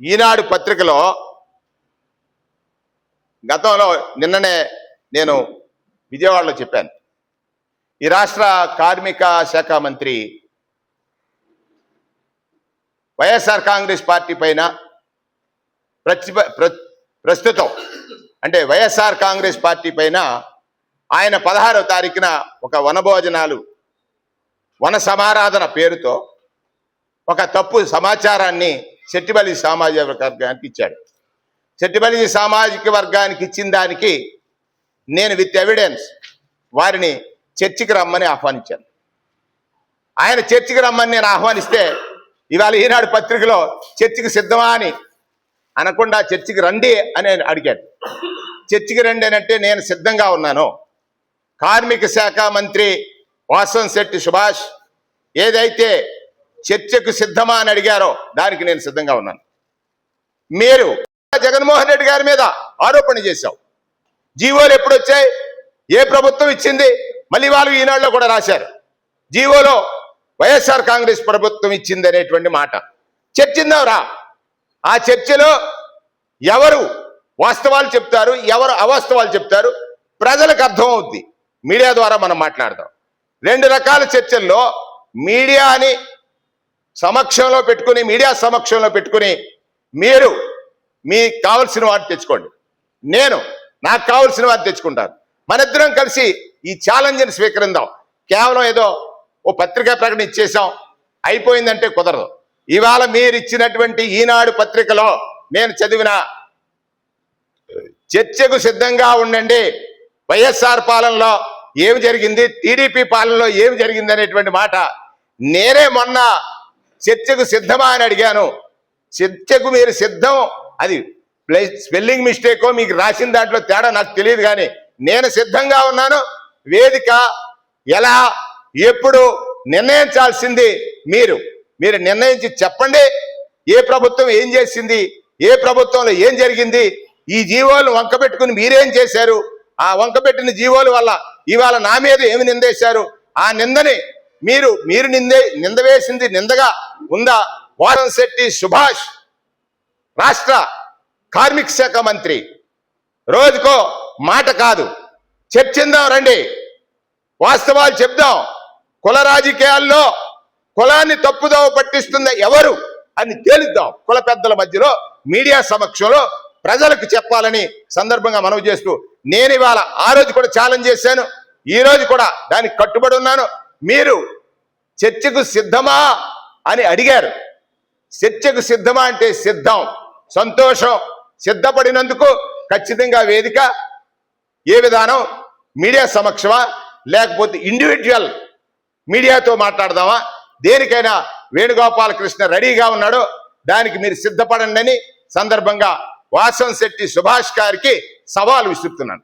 ఈనాడు పత్రికలో గతంలో నిన్ననే నేను విజయవాడలో చెప్పాను. ఈ రాష్ట్ర కార్మిక శాఖ మంత్రి వైఎస్ఆర్ కాంగ్రెస్ పార్టీ పైన ప్రతి ప్రస్తుతం అంటే వైఎస్ఆర్ కాంగ్రెస్ పార్టీ పైన ఆయన పదహారవ తారీఖున ఒక వనభోజనాలు వన సమారాధన పేరుతో ఒక తప్పు సమాచారాన్ని చెట్టిపల్లి సామాజిక వర్గానికి ఇచ్చాడు. చెట్టిపల్లి సామాజిక వర్గానికి ఇచ్చిన దానికి నేను విత్ ఎవిడెన్స్ వారిని చర్చికి రమ్మని ఆహ్వానించాను. ఆయన చర్చికి రమ్మని నేను ఆహ్వానిస్తే ఇవాళ ఈనాడు పత్రికలో చర్చికి సిద్ధమా అని అనకుండా చర్చికి రండి అని అడిగాడు. చర్చికి రండి అంటే నేను సిద్ధంగా ఉన్నాను. కార్మిక శాఖ మంత్రి వాసన్ శెట్టి సుభాష్ ఏదైతే చర్చకు సిద్ధమా అని అడిగారో దానికి నేను సిద్ధంగా ఉన్నాను. మీరు జగన్మోహన్ రెడ్డి గారి మీద ఆరోపణ చేశావు. జీవోలు ఎప్పుడు వచ్చాయి? ఏ ప్రభుత్వం ఇచ్చింది? మళ్ళీ వాళ్ళు ఈనాడులో కూడా రాశారు. జీవోలో వైఎస్ఆర్ కాంగ్రెస్ ప్రభుత్వం ఇచ్చింది అనేటువంటి మాట. చర్చిందాంరా ఆ చర్చలో ఎవరు వాస్తవాలు చెప్తారు? ఎవరు అవాస్తవాలు చెప్తారు? ప్రజలకు అర్థమవుద్ది. మీడియా ద్వారా మనం మాట్లాడదాం. రెండు రకాల చర్చల్లో మీడియాని సమక్షంలో పెట్టుకుని మీడియా సమక్షంలో పెట్టుకుని మీరు మీకు కావలసిన వాటిని తెచ్చుకోండి. నేను నాకు కావలసిన వాటిని తెచ్చుకుంటాను. మనిద్దరం కలిసి ఈ ఛాలెంజ్ని స్వీకరిందాం కేవలం ఏదో ఓ పత్రికా ప్రకటన ఇచ్చేసాం అయిపోయిందంటే కుదరదు. ఇవాళ మీరు ఇచ్చినటువంటి ఈనాడు పత్రికలో నేను చదివిన చర్చకు సిద్ధంగా ఉండండి. వైఎస్ఆర్ పాలనలో ఏమి జరిగింది టీడీపీ పాలనలో ఏమి జరిగింది అనేటువంటి మాట నేనే మొన్న చర్చకు సిద్ధమా అని అడిగాను. చర్చకు మీరు సిద్ధం? అది స్పెల్లింగ్ మిస్టేకో మీకు రాసిన దాంట్లో తేడా నాకు తెలియదు కానీ నేను సిద్ధంగా ఉన్నాను. వేదిక ఎలా ఎప్పుడు నిర్ణయించాల్సింది మీరు. మీరు నిర్ణయించి చెప్పండి. ఏ ప్రభుత్వం ఏం చేసింది? ఏ ప్రభుత్వంలో ఏం జరిగింది? ఈ జీవోలు వంకబెట్టుకుని మీరేం చేశారు? ఆ వంకబెట్టిన జీవోల వల్ల ఇవాళ నా మీద ఏమి నిందేశారు? ఆ నిందని మీరు మీరు నిందే నింద వేసింది నిందగా ఉందా? వారం శెట్టి సుభాష్ రాష్ట్ర కార్మిక శాఖ మంత్రి. రోజుకో మాట కాదు. చర్చిందాం రండి. వాస్తవాలు చెప్దాం. కుల రాజకీయాల్లో కులాన్ని తప్పుదోవ పట్టిస్తున్న ఎవరు అని తేలిద్దాం. కుల పెద్దల మధ్యలో మీడియా సమక్షంలో ప్రజలకు చెప్పాలని సందర్భంగా మనవి చేస్తూ నేను ఇవాళ ఆ రోజు కూడా ఛాలెంజ్ చేశాను. ఈ రోజు కూడా దానికి కట్టుబడి ఉన్నాను. మీరు చర్చకు సిద్ధమా? అని అడిగారు. చర్చకు సిద్ధమా అంటే సిద్ధం. సంతోషం. సిద్ధపడినందుకు ఖచ్చితంగా వేదిక ఏ విధానం? మీడియా సమక్షమా? లేకపోతే ఇండివిజువల్ మీడియాతో మాట్లాడదామా? దేనికైనా వేణుగోపాలకృష్ణ రెడీగా ఉన్నాడో. దానికి మీరు సిద్ధపడండి అని సందర్భంగా వాసం శెట్టి సుభాష్ గారికి సవాల్ విసురుతున్నాను.